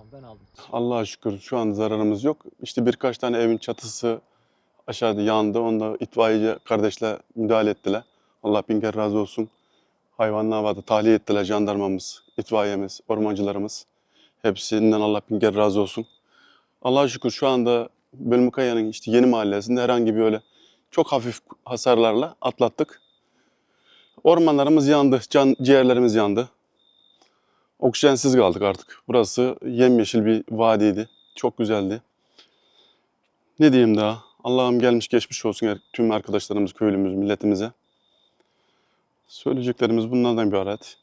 Tamam ben aldım. Allah'a şükür şu an zararımız yok. İşte birkaç tane evin çatısı aşağıda yandı. Onda itfaiyeci kardeşler müdahale ettiler. Allah bin razı olsun. Hayvanlar vardı. Tahliye ettiler jandarmamız, itfaiyemiz, ormancılarımız. Hepsinden Allah bin razı olsun. Allah'a şükür şu anda Bölmükaya'nın işte yeni mahallesinde herhangi bir öyle çok hafif hasarlarla atlattık. Ormanlarımız yandı, can ciğerlerimiz yandı. Oksijensiz kaldık artık. Burası yemyeşil bir vadiydi. Çok güzeldi. Ne diyeyim daha? Allah'ım gelmiş geçmiş olsun tüm arkadaşlarımız, köylümüz, milletimize. Söyleyeceklerimiz bunlardan ibaret.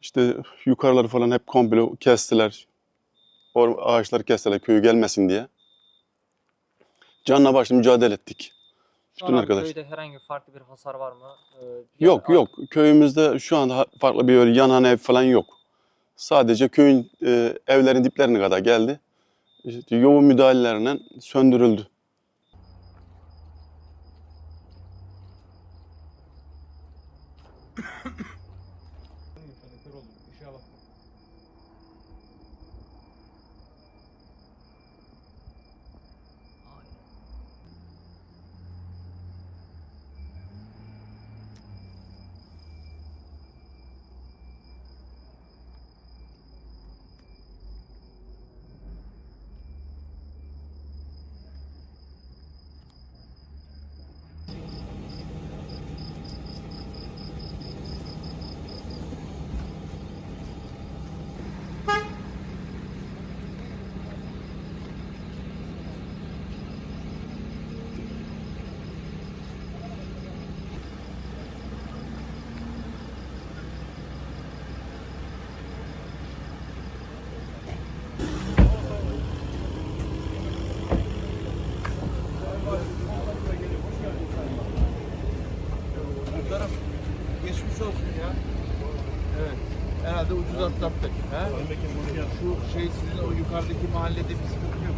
İşte yukarıları falan hep komple kestiler. O ağaçları kestiler köyü gelmesin diye. Canla başla mücadele ettik. An arkadaş. köyde herhangi farklı bir hasar var mı? Ee, Yok yani- yok. Köyümüzde şu anda farklı bir öyle yanan ev falan yok. Sadece köyün e, evlerin diplerine kadar geldi. İşte yoğun müdahalelerle söndürüldü. geçmiş olsun ya. Evet. Herhalde ucuz atlattık. He? Şu şey sizin o yukarıdaki mahallede bir sıkıntı yok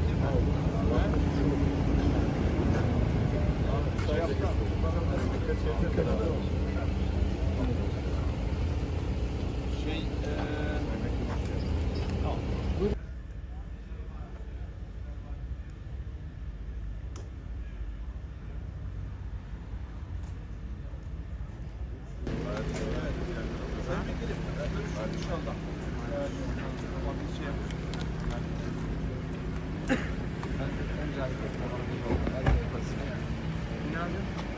görüşürüz inşallah. Evet, tamam, biz şey. Ben önce arkadaşlar bana bir